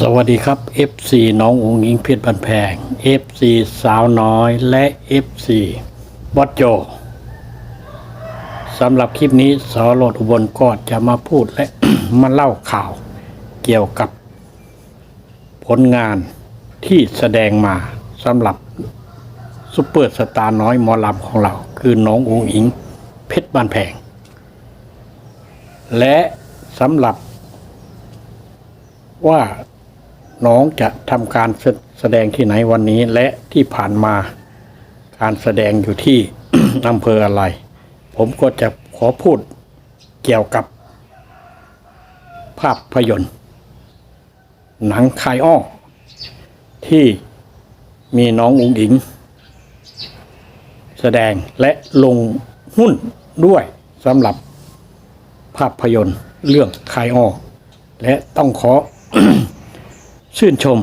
สวัสดีครับ FC น้ององค์หญิงเพชรบันแพง FC สาวน้อยและ FC บอสโจสำหรับคลิปนี้สอโรดอุบลก็จะมาพูดและ มาเล่าข่าวเกี่ยวกับ ผลงานที่แสดงมาสำหรับซุปเปอร์สตาร์น้อยหมอลำของเรา คือน้ององค์หญิงเพชรบ้านแพง และสำหรับว่า น้องจะทำการแสดงที่ไหนวันนี้และที่ผ่านมาการแสดงอยู่ที่อำเภออะไร ผมก็จะขอพูดเกี่ยวกับ ภาพยนตร์ หนังคายอ้อที่มีน้องอุ๋งอิง แสดงและลงหุ้นด้วยสำหรับภาพยนตร์เรื่องคายอ้อและต้องขอ ชื่นชม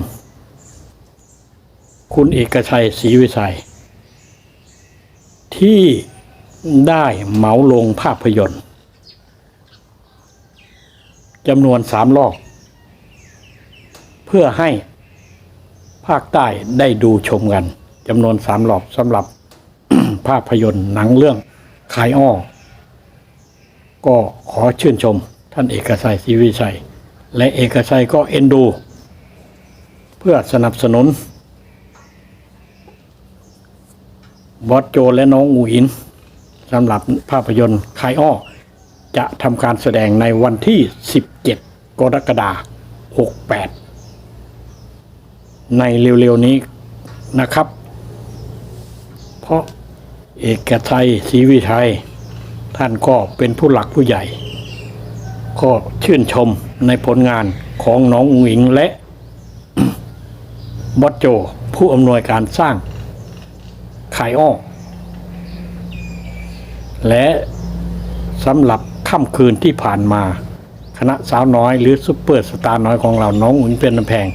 คุณเอกชัยศรีวิชัย ที่ได้เหมาลงภาพยนตร์จำนวนสามรอบ เพื่อให้ภาคใต้ได้ดูชมกันจำนวนสามรอบสำหรับภาพยนตร์หนังเรื่องขายอ้อ ก็ขอชื่นชมท่านเอกชัยศรีวิชัย และเอกชัยก็เอ็นดู เพื่อสนับสนุน บอสโจและน้องอูอินสำหรับภาพยนตร์คายอ้อ จะทำการแสดงในวันที่ 17 กรกฎาคม 68 ในเร็วๆนี้นะครับ เพราะเอกชัยศรีวิชัยท่านก็เป็นผู้หลักผู้ใหญ่ ก็ชื่นชมในผลงานของน้องอุ๋งอิงและ บอสโจ ผู้อำนวยการสร้างขายอ้อและสำหรับค่ำคืนที่ผ่านมา คณะสาวน้อยหรือซุปเปอร์สตาร์น้อยของเราน้องอุ่นเป็นน้ำแพง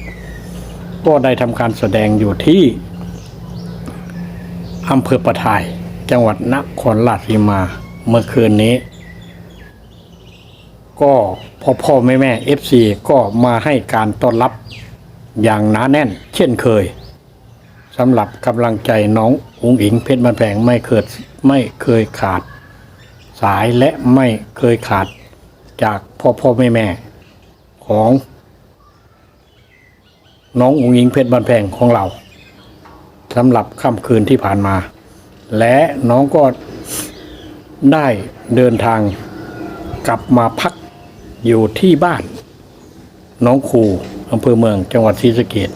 ก็ได้ทำการแสดงอยู่ที่อำเภอประทาย จังหวัดนครราชสีมาเมื่อคืนนี้ ก็พ่อพ่อแม่แม่เอฟซีก็มาให้การต้อนรับ อย่างหนาแน่น เช่นเคยสำหรับกำลังใจน้องอุงอิงเพชรมันแพงไม่เคยไม่เคยขาด สายและไม่เคยขาดจากพ่อพ่อแม่แม่ของ น้องอุงอิงเพชรบันแพงของเราสำหรับค่ำคืนที่ผ่านมา และน้องก็ได้เดินทางกลับมาพักอยู่ที่บ้าน น้องครู อำเภอเมืองจังหวัดศรีสะเกด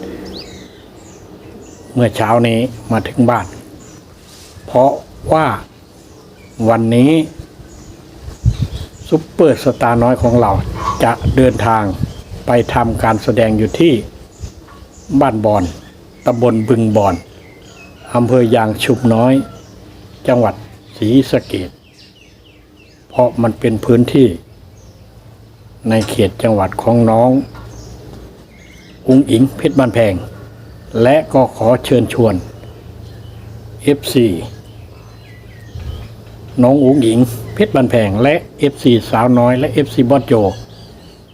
เมื่อเช้านี้มาถึงบ้าน เพราะว่าวันนี้ซุปเปอร์สตาร์น้อยของเราจะเดินทางไปทำการแสดงอยู่ที่บ้านบอนตำบลบึงบอนอำเภอยางชุมน้อย จังหวัดศรีสะเกดเพราะมันเป็นพื้นที่ในเขตจังหวัดของน้อง อุงอิงเพชรบ้านแพง และก็ขอเชิญชวน FC น้องอุงอิงเพชรบ้านแพง และ FC สาวน้อยและ FC บอสโจ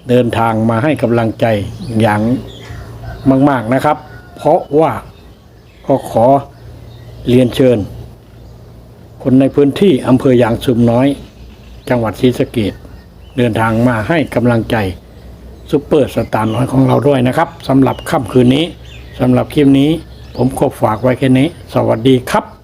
เดินทางมาให้กำลังใจอย่างมาก ๆนะครับ เพราะว่าก็ขอเรียนเชิญ คนในพื้นที่อำเภอยางชุมน้อย จังหวัดศรีสะเกดเดินทางมาให้กำลังใจ ซุปเปอร์สตาร์น้อยของเราด้วยนะครับสำหรับค่ำคืนนี้สำหรับคลิปนี้ผมขอฝากไว้แค่นี้ สวัสดีครับ